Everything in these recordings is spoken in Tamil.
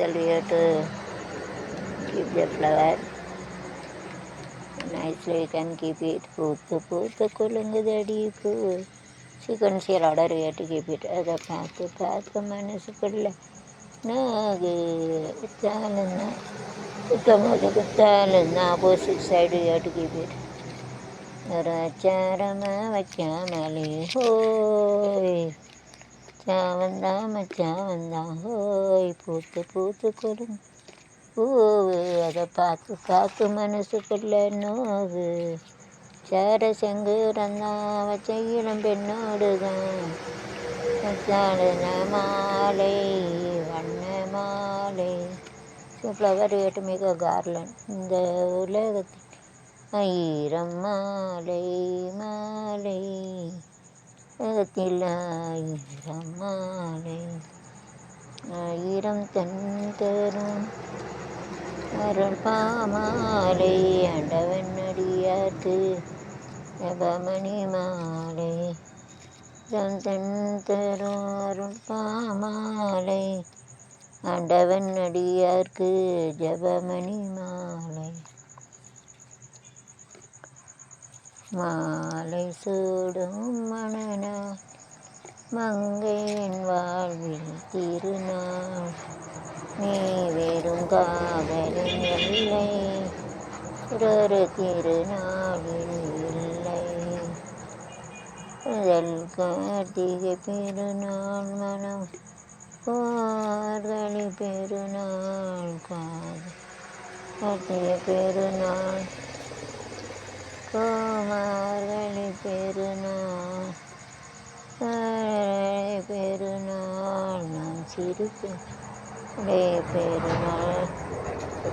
tell you to keep the flower. Nicely you can keep it. பூத்து பூத்து குலுங்குதடி பூ sequential order you have to அதை பார்த்து பார்க்க மனசுக்குள்ள நாகு. குத்தாலுன்னா குத்தம்போது குத்தாலுன்னா ஆப்போசிட் சைடு you have ஒரு அச்சாரமாக வைக்காமலே ஹோய். மச்சான் வந்தா மச்சான் வந்தா ஹோய் பூத்து பூத்து கொடும் பூவு. அதை பார்த்து பார்த்து மனசுக்குள்ள நோவு. சேர செங்குரந்தான் வச்ச இளம் பெண்ணோடு தான் வச்சாளுன மாலை வண்ண மாலை. ஃப்ளவர் ஏட்டு மிக கார்லன் இந்த உலகத்தில் ஆயிரம் மாலை மாலை. உலகத்தில் ஆயிரம் மாலை ஆயிரம் தன் தரும் அருள் பாமாலை ஆண்டவன் அடியாத்து ஜபமணி மாலை. தன் தன் தரும் அருள் பாமாலை ஆண்டவன் அடியார்க்கு ஜபமணி மாலை. மாலை சூடும் மணநாள் மங்கையின் வாழ்வில் திருநாள். நீ வெறும் காதலின் இல்லை ஒரு திருநாளில் இல்லை. முதல் கார்த்திகை பெருநாள் மனம் பார்களி பெருநாள். காதல் கார்த்திகை பெருநாள் கோமார்கழி பெருநாள் மழை பெருநாள் நான் சிரிப்பேன் அடே பெருநாள்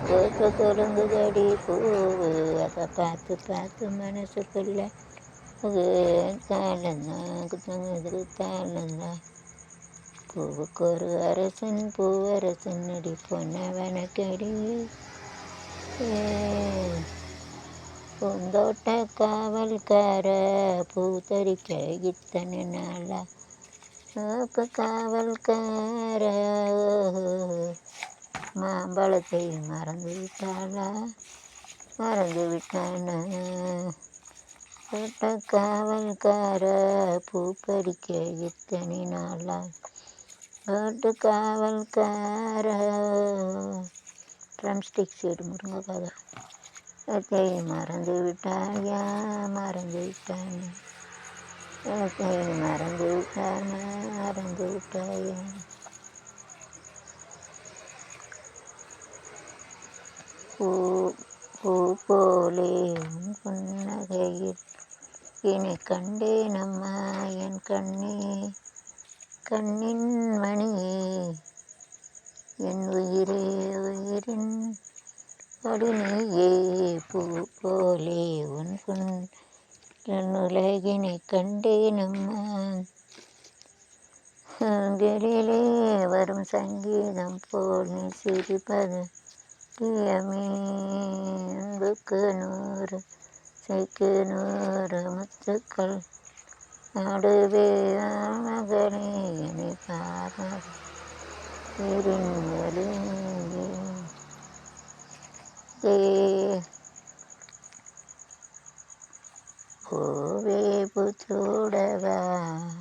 பூத்த கொழுங்குதடி பூவு அதை பார்த்து பார்த்து மனசுக்குள்ள அது தாளந்தான் குத்தங்குது தாளந்தான் பூவுக்கு ஒரு பூந்தோட்ட காவல்கார பூத்தரிக்க இத்தனை நாளா? சோப்பு காவல்கார மாம்பழத்தை மறந்து விட்டாளா மறந்து விட்டானா தோட்ட காவல்கார பூ பறிக்க இத்தனை நாளா? தோட்டு காவல்கார ட்ரம் ஸ்டிக்ஸ் எடு முருங்கைக்காய் அதை மறந்து விட்டாயா மறந்து விட்டான் அதை மறந்து விட்டான மறந்து விட்டாயா பூ பூ போலே உன் புன்னகையில் இனி கண்டேன் அம்மா என் கண்ணே. கண்ணின் மணியே என் உயிரே உயிரின் அடிநீயே பூ போலே உன் புன் என் உலகினை கண்டேன் அம்மா வரும் சங்கீதம் போல் நீ சிரிப்பது. பிரியமே அன்புக்கு நூறு சைக்கு நூறு முத்துக்கள். நடுவே மகனே என்னை ఓ వేపు చూడవా